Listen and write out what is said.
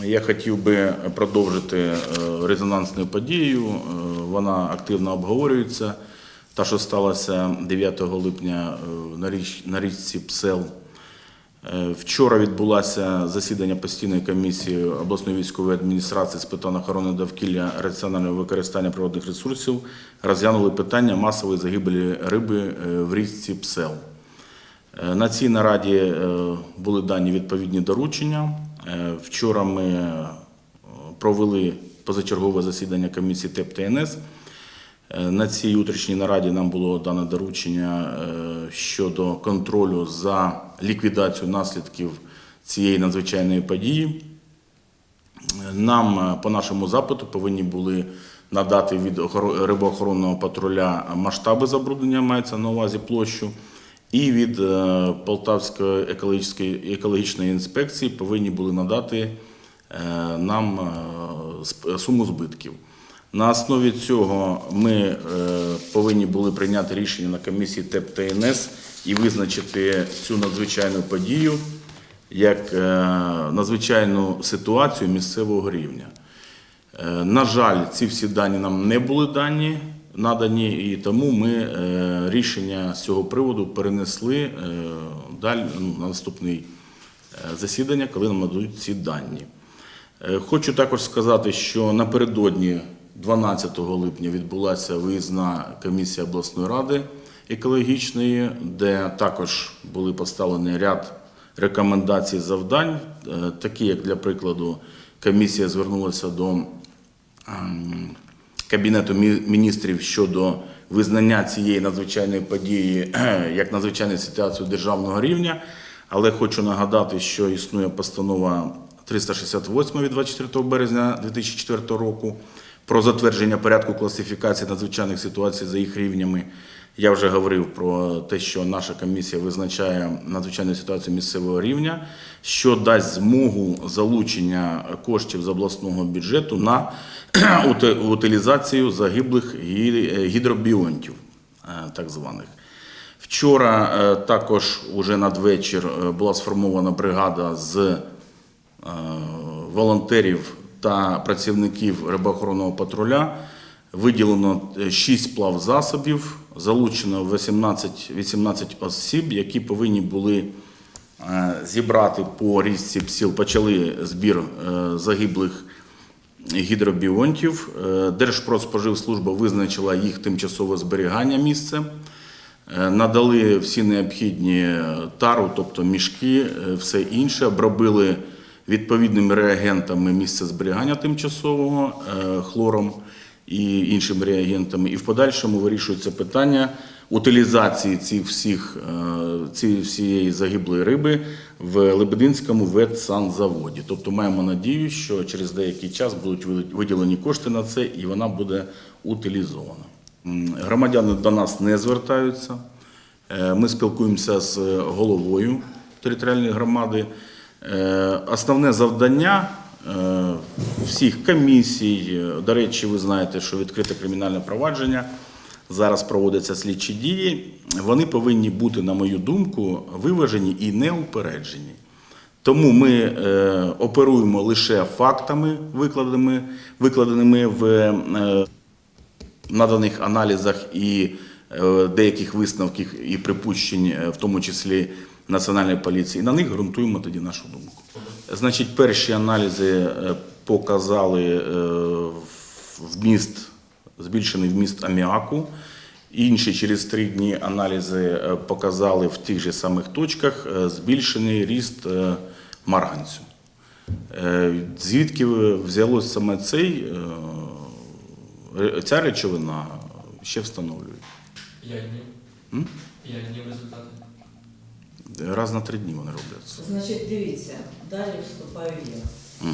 Я хотів би продовжити е, резонансною подією. Е, Вона активно обговорюється. Та, що сталося 9 липня е, на річ- на річці Псел. Вчора відбулося засідання постійної комісії обласної військової адміністрації з питань охорони довкілля раціонального використання природних ресурсів. Розглянули питання масової загибелі риби в річці Псел. На цій нараді були дані відповідні доручення. Е, Вчора ми е, провели позачергове засідання комісії ТЕП ТНС. Е, На цій утрішній нараді нам було дане доручення щодо контролю за ліквідацію наслідків цієї надзвичайної події. Нам по нашому запиту повинні були надати від охоро- рибоохоронного патруля масштаби забруднення, мається на увазі площу, і від е, Полтавської екологічної, екологічної інспекції повинні були надати е, нам е, суму збитків. На основі цього ми повинні були прийняти рішення на комісії ТЕП ТНС і визначити цю надзвичайну подію як надзвичайну ситуацію місцевого рівня. На жаль, ці всі дані нам не були дані, надані, і тому ми е, рішення з цього приводу перенесли е, далі ну, на наступне засідання, коли нам нададуть ці дані. Е, Хочу також сказати, що напередодні 12 липня відбулася виїзна комісія обласної ради екологічної, де також були поставлені ряд рекомендацій завдань, такі як для прикладу, комісія звернулася до ем, Кабінету міністрів щодо визнання цієї надзвичайної події як надзвичайної ситуації державного рівня. Але хочу нагадати, що існує постанова 368 від 24 березня 2004 року про затвердження порядку класифікації надзвичайних ситуацій за їх рівнями. Я вже говорив про те, що наша комісія визначає надзвичайну ситуацію місцевого рівня, що дасть змогу залучення коштів з обласного бюджету на утилізацію загиблих гідробіонтів, е, так званих. Вчора е, також уже надвечір е, була сформована бригада з волонтерів та працівників рибоохоронного патруля. Виділено 6 плавзасобів, залучено 18, 18 осіб, які повинні були е, зібрати по річці Псіл, почали збір е, загиблих гідробіонтів. Е, Держпродспоживслужба визначила їх тимчасове зберігання місце. Е, Надали всі необхідні е, тару, тобто мішки, е, все інше, обробили відповідними реагентами місце зберігання тимчасового е, хлором і іншими реагентами. І в подальшому вирішується питання утилізації цих всіх, е, цієї всієї загиблої риби в Лебединському ветсанзаводі. Тобто маємо надію, що через деякий час будуть виділені кошти на це і вона буде утилізована. Громадяни до нас не звертаються. Е, Ми спілкуємося з головою територіальної громади. Е, Основне завдання е, всіх комісій, е, до речі, ви знаєте, що відкрите кримінальне провадження. Зараз проводяться слідчі дії. Вони повинні бути, на мою думку, виважені і неупереджені. Тому ми оперуємо лише фактами, викладеними, викладеними в наданих аналізах і деяких висновків і припущень, в тому числі Національної поліції. І На них ґрунтуємо тоді нашу думку. Значить, перші аналізи е, показали е, вміст, збільшений вміст аміаку. Інші через три дні аналізи е, показали в тих же самих точках збільшений ріст марганцю. Звідки взялося саме цей, ця речовина, ще встановлюють. П'ять днів. П'ять днів результати. Раз на три дні вони робляться. Значить, дивіться, далі вступаю я.